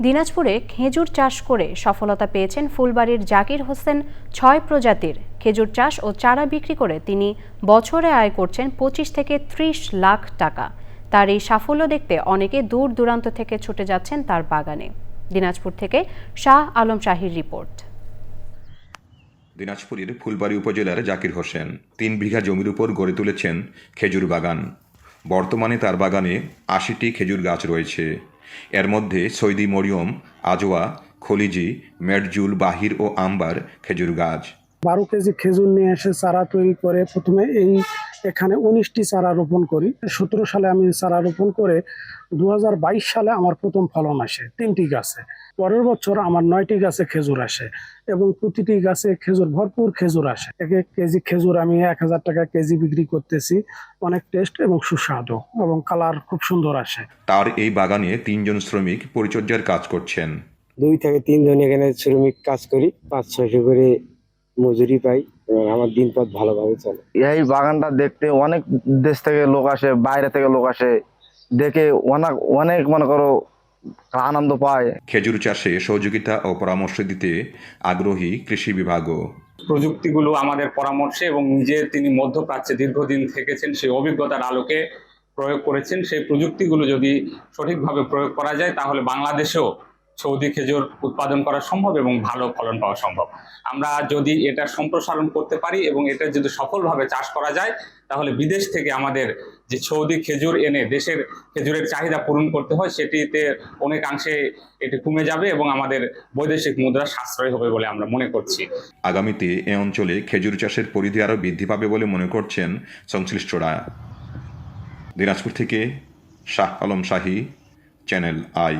দিনাজপুরে খেজুর চাষ করে সফলতা পেয়েছেন ফুলবাড়ির জাকির হোসেন, ছয় প্রজাতির। খেজুর চাষ ও চারা বিক্রি করে তিনি বছরে আয় করছেন পঁচিশ থেকে ত্রিশ লাখ টাকা। তার এই সাফল্য দেখতে অনেকে দূর দূরান্ত থেকে ছুটে যাচ্ছেন তার বাগানে। দিনাজপুর থেকে শাহ আলম শাহির রিপোর্ট। দিনাজপুরের ফুলবাড়ি উপজেলার জাকির হোসেন তিন বিঘা জমির উপর গড়ে তুলেছেন খেজুর বাগান। বর্তমানে তার বাগানে আশিটি খেজুর গাছ রয়েছে। এর মধ্যে সৈদি মরিয়ম, আজোয়া, খলিজি মেডজুল বাহির ও আম্বার খেজুর গাছ। বারো কেজি খেজুর নিয়ে এসে চারা তৈরি করে প্রথমে এই এখানে উনিশটি চারা রোপণ করি। সতেরো সালে আমি চারা রোপণ করে দু হাজার বাইশ সালে আমার প্রথম ফলন আসে তিনটি গাছে। পরের বছর আমার নয়টি গাছে খেজুর আসে এবং প্রতিটি গাছে খেজুর ভরপুর খেজুর আসে। এক এক কেজি খেজুর আমি এক হাজার টাকা কেজি বিক্রি করতেছি। অনেক টেস্ট এবং সুস্বাদু এবং কালার খুব সুন্দর আসে। তার এই বাগানে তিনজন শ্রমিক পরিচর্যার কাজ করছেন। দুই থেকে তিনজন এখানে শ্রমিক কাজ করি পাঁচ ছয়শো করে মজুরি পাই এবং আমার দিন পথ ভালোভাবে চলে। এই বাগানটা দেখতে অনেক দেশ থেকে লোক আসে বাইরে থেকে লোক আসে। দেখে অনেক অনেক মনে করো আনন্দ পায়। খেজুর চাষে সহযোগিতা ও পরামর্শ দিতে আগ্রহী কৃষি বিভাগও। প্রযুক্তিগুলো আমাদের পরামর্শে এবং নিজে তিনি মধ্যপ্রাচ্যে দীর্ঘদিন থেকেছেন সেই অভিজ্ঞতার আলোকে প্রয়োগ করেছেন। সেই প্রযুক্তিগুলো যদি সঠিকভাবে প্রয়োগ করা যায় তাহলে বাংলাদেশেও সৌদি খেজুর উৎপাদন করা সম্ভব এবং ভালো ফলন পাওয়া সম্ভব। আমরা যদি এটা সম্প্রসারণ করতে পারি এবং এটা যদি সফলভাবে চাষ করা যায়, তাহলে বিদেশ থেকে আমাদের যে সৌদি খেজুর এনে দেশের খেজুরের চাহিদা পূরণ করতে হয়, সেটিতে অনেকাংশে এটি কমে যাবে এবং আমাদের বৈদেশিক মুদ্রা সাশ্রয় হবে বলে আমরা মনে করছি। আগামীতে এ অঞ্চলে খেজুর চাষের পরিধি আরও বৃদ্ধি পাবে বলে মনে করছেন সংশ্লিষ্টরা। দিনাজপুর থেকে শাহ আলম শাহী, চ্যানেল আই।